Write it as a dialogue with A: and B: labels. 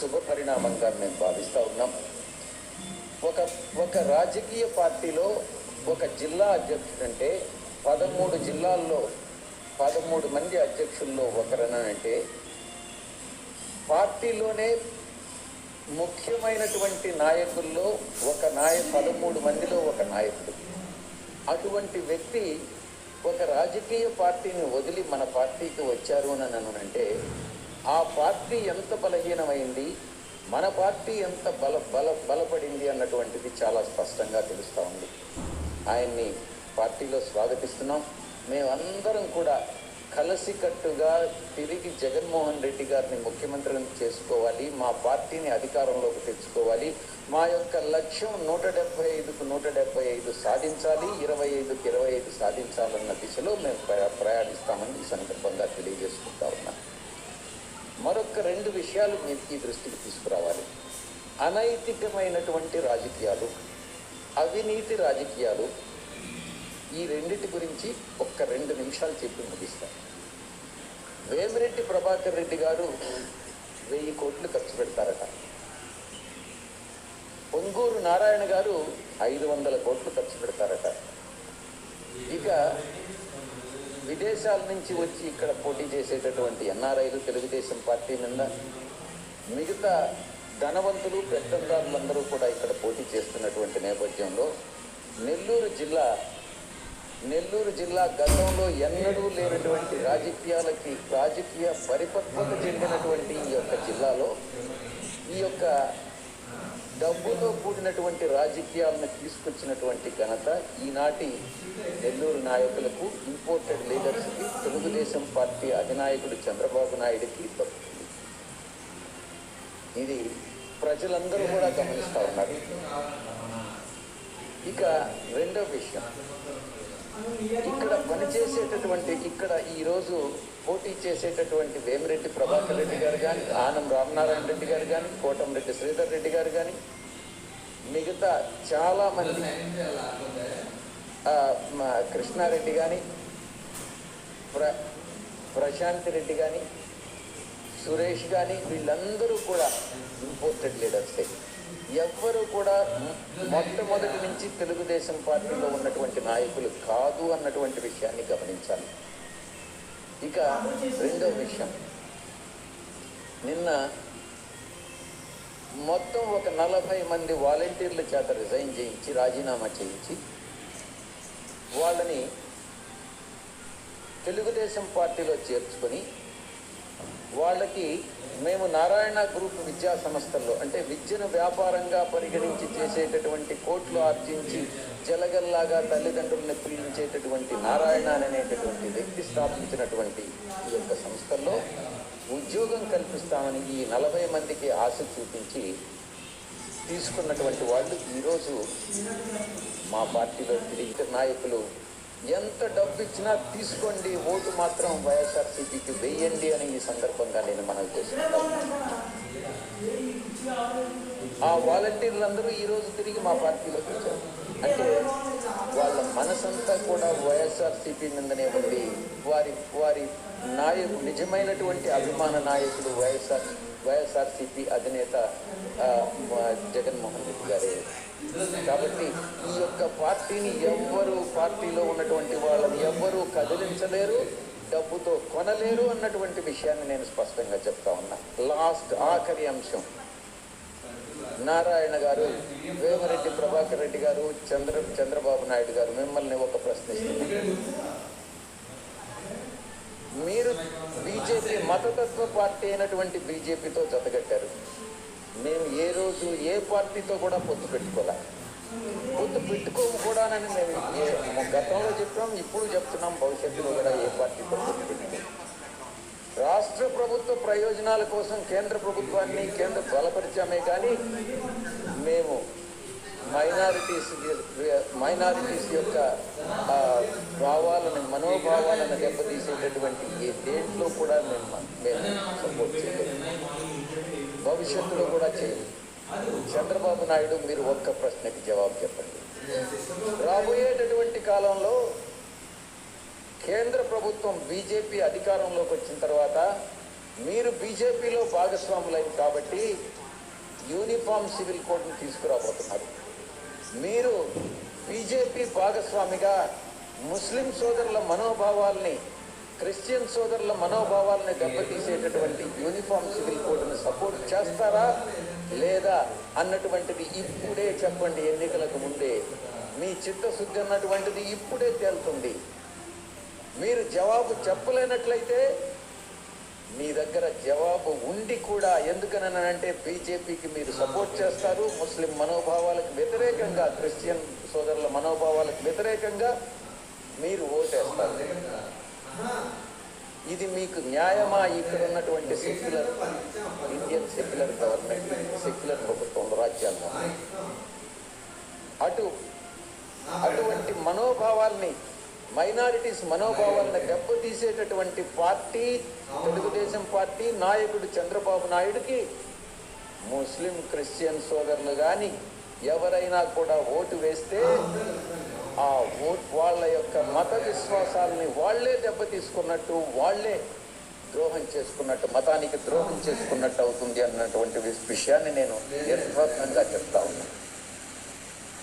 A: శుభ పరిణామంగా మేము భావిస్తూ ఉన్నాం. ఒక ఒక రాజకీయ పార్టీలో ఒక జిల్లా అధ్యక్షుడంటే పదమూడు జిల్లాల్లో పదమూడు మంది అధ్యక్షుల్లో ఒకరనంటే పార్టీలోనే ముఖ్యమైనటువంటి నాయకుల్లో ఒక నాయ పదమూడు మందిలో ఒక నాయకుడు. అటువంటి వ్యక్తి ఒక రాజకీయ పార్టీని వదిలి మన పార్టీకి వచ్చారు అని అంటే ఆ పార్టీ ఎంత బలహీనమైంది మన పార్టీ ఎంత బల బల బలపడింది అన్నటువంటిది చాలా స్పష్టంగా తెలుస్తూ ఉంది. ఆయన్ని పార్టీలో స్వాగతిస్తున్నాం. మేమందరం కూడా కలసికట్టుగా తిరిగి జగన్మోహన్ రెడ్డి గారిని ముఖ్యమంత్రిని చేసుకోవాలి మా పార్టీని అధికారంలోకి తెచ్చుకోవాలి మా యొక్క లక్ష్యం నూట డెబ్బై ఐదుకు నూట డెబ్బై ఐదు సాధించాలి ఇరవై ఐదుకు ఇరవై ఐదు సాధించాలన్న దిశలో మేము ప్రయా ప్రయాణిస్తామని ఈ సందర్భంగా తెలియజేసుకుంటా ఉన్నాం. రెండు విషయాలు మీ ఈ దృష్టికి తీసుకురావాలి. అనైతికమైనటువంటి రాజకీయాలు అవినీతి రాజకీయాలు ఈ రెండిటి గురించి ఒక్క రెండు నిమిషాలు చెప్పి ముగిస్తాను వేమిరెడ్డి ప్రభాకర్ రెడ్డి గారు వెయ్యి కోట్లు ఖర్చు పెడతారట. పొంగూరు నారాయణ గారు ఐదు వందల కోట్లు ఖర్చు పెడతారు ఇక విదేశాల నుంచి వచ్చి ఇక్కడ పోటీ చేసేటటువంటి ఎన్ఆర్ఐలు తెలుగుదేశం పార్టీ నిన్న మిగతా ధనవంతులు పెత్తందారులందరూ కూడా ఇక్కడ పోటీ చేస్తున్నటువంటి నేపథ్యంలో నెల్లూరు జిల్లా నెల్లూరు జిల్లా గతంలో ఎన్నడూ లేనటువంటి రాజకీయాలకి రాజకీయ పరిపక్వత చెందినటువంటి ఈ యొక్క జిల్లాలో ఈ యొక్క డబ్బుతో కూడినటువంటి రాజకీయాలను తీసుకొచ్చినటువంటి ఘనత ఈనాటి నెల్లూరు నాయకులకు ఇంపోర్టెడ్ లీడర్స్కి తెలుగుదేశం పార్టీ అధినాయకుడు చంద్రబాబు నాయుడికి దక్కుతుంది ఇది ప్రజలందరూ కూడా గమనిస్తూ ఉన్నారు. ఇక రెండో విషయం. ఇక్కడ పనిచేసేటటువంటి ఇక్కడ ఈరోజు పోటీ చేసేటటువంటి వేమిరెడ్డి ప్రభాకర్ రెడ్డి గారు కానీ ఆనం రామనారాయణ రెడ్డి గారు కానీ కోటంరెడ్డి శ్రీధర్ రెడ్డి గారు కానీ మిగతా చాలామంది కృష్ణారెడ్డి కానీ ప్ర ప్రశాంత్ రెడ్డి కానీ సురేష్ కానీ వీళ్ళందరూ కూడా ఇంపోర్టెడ్ లీడర్సే. ఎవ్వరు కూడా మొట్టమొదటి నుంచి తెలుగుదేశం పార్టీలో ఉన్నటువంటి నాయకులు కాదు అన్నటువంటి విషయాన్ని గమనించాలి. ఇక రెండో విషయం. నిన్న మొత్తం ఒక నలభై మంది వాలంటీర్ల చేత రిజైన్ చేయించి రాజీనామా చేయించి వాళ్ళని తెలుగుదేశం పార్టీలో చేర్చుకొని వాళ్ళకి మేము నారాయణ గ్రూప్ విద్యా సంస్థల్లో అంటే విద్యను వ్యాపారంగా పరిగణించి చేసేటటువంటి కోట్లు ఆర్జించి జలగల్లాగా తల్లిదండ్రులను పీడించేటటువంటి నారాయణ అనేటటువంటి వ్యక్తి స్థాపించినటువంటి ఈ యొక్క సంస్థల్లో ఉద్యోగం కల్పిస్తామని ఈ నలభై మందికి ఆశ చూపించి తీసుకున్నటువంటి వాళ్ళు ఈరోజు మా పార్టీలో తిరిగి నాయకులు ఎంత డబ్బు ఇచ్చినా తీసుకోండి ఓటు మాత్రం వైఎస్ఆర్సీపీకి వేయండి అని ఈ సందర్భంగా నేను మనం చేసుకుంటాను ఆ వాలంటీర్లందరూ ఈరోజు తిరిగి మా పార్టీలోకి వచ్చారు. అంటే వాళ్ళ మనసంతా కూడా వైఎస్ఆర్సీపీ మీదనే ఉంది వారి వారి నాయకు నిజమైనటువంటి అభిమాన నాయకుడు వైఎస్ఆర్ వైఎస్ఆర్సీపీ అధినేత జగన్మోహన్ రెడ్డి గారే. కాబట్టి ఈ యొక్క పార్టీని ఎవ్వరు పార్టీలో ఉన్నటువంటి వాళ్ళని ఎవ్వరూ కదిలించలేరు డబ్బుతో కొనలేరు అన్నటువంటి విషయాన్ని నేను స్పష్టంగా చెప్తా ఉన్నా. లాస్ట్ ఆఖరి అంశం. నారాయణ గారు వేమరెడ్డి ప్రభాకర్ రెడ్డి గారు చంద్ర చంద్రబాబు నాయుడు గారు మిమ్మల్ని ఒక ప్రశ్నిస్తున్నారు మీరు బీజేపీ మతతత్వ పార్టీ అయినటువంటి బీజేపీతో జతగట్టారు. మేము ఏ రోజు ఏ పార్టీతో కూడా పొత్తు పెట్టుకోలే. పొత్తు పెట్టుకోము కూడానని మేము ఏ- గతంలో చెప్పాం ఇప్పుడు చెప్తున్నాం భవిష్యత్తులో కూడా ఏ పార్టీతో పొత్తు పెట్టుకోము రాష్ట్ర ప్రభుత్వ ప్రయోజనాల కోసం కేంద్ర ప్రభుత్వాన్ని కేంద్ర బలపరిచామే కానీ మైనారిటీస్ మైనారిటీస్ యొక్క భావాలను మనోభావాలను దెబ్బతీసేటటువంటి ఏ దేంట్లో కూడా మేము మేము సపోర్ట్ చేయలేదు. భవిష్యత్తులో కూడా చేయలేదు. చంద్రబాబు నాయుడు మీరు ఒక్క ప్రశ్నకి జవాబు చెప్పండి. రాబోయేటటువంటి కాలంలో కేంద్ర ప్రభుత్వం బీజేపీ అధికారంలోకి వచ్చిన తర్వాత మీరు బీజేపీలో భాగస్వాములైన కాబట్టి యూనిఫామ్ సివిల్ కోడ్ని తీసుకురాబోతున్నారు. మీరు బీజేపీ భాగస్వామిగా ముస్లిం సోదరుల మనోభావాల్ని క్రిస్టియన్ సోదరుల మనోభావాల్ని దెబ్బతీసేటటువంటి యూనిఫామ్ సివిల్ కోడ్ను సపోర్ట్ చేస్తారా లేదా అన్నటువంటిది ఇప్పుడే చెప్పండి ఎన్నికలకు ముందే. మీ చిత్తశుద్ధి అన్నటువంటిది ఇప్పుడే తేలుతుంది. మీరు జవాబు చెప్పలేనట్లయితే మీ దగ్గర జవాబు ఉండి కూడా ఎందుకనంటే బీజేపీకి మీరు సపోర్ట్ చేస్తారు ముస్లిం మనోభావాలకు వ్యతిరేకంగా క్రిస్టియన్ సోదరుల మనోభావాలకు వ్యతిరేకంగా మీరు ఓటేస్తారు. ఇది మీకు న్యాయమా? ఇక్కడ ఉన్నటువంటి secular Indian secular government secular ప్రభుత్వం రాజ్యాంగం. అటు అటువంటి మనోభావాల్ని మైనారిటీస్ మనోభావాలను దెబ్బతీసేటటువంటి పార్టీ తెలుగుదేశం పార్టీ నాయకుడు చంద్రబాబు నాయుడికి ముస్లిం క్రిస్టియన్ సోదరులు కానీ ఎవరైనా కూడా ఓటు వేస్తే ఆ ఓట్ వాళ్ళ యొక్క మత విశ్వాసాలని వాళ్ళే దెబ్బతీసుకున్నట్టు వాళ్ళే ద్రోహం చేసుకున్నట్టు మతానికి ద్రోహం చేసుకున్నట్టు అవుతుంది అన్నటువంటి విషయాన్ని నేను యథార్థంగా చెప్తా ఉన్నాను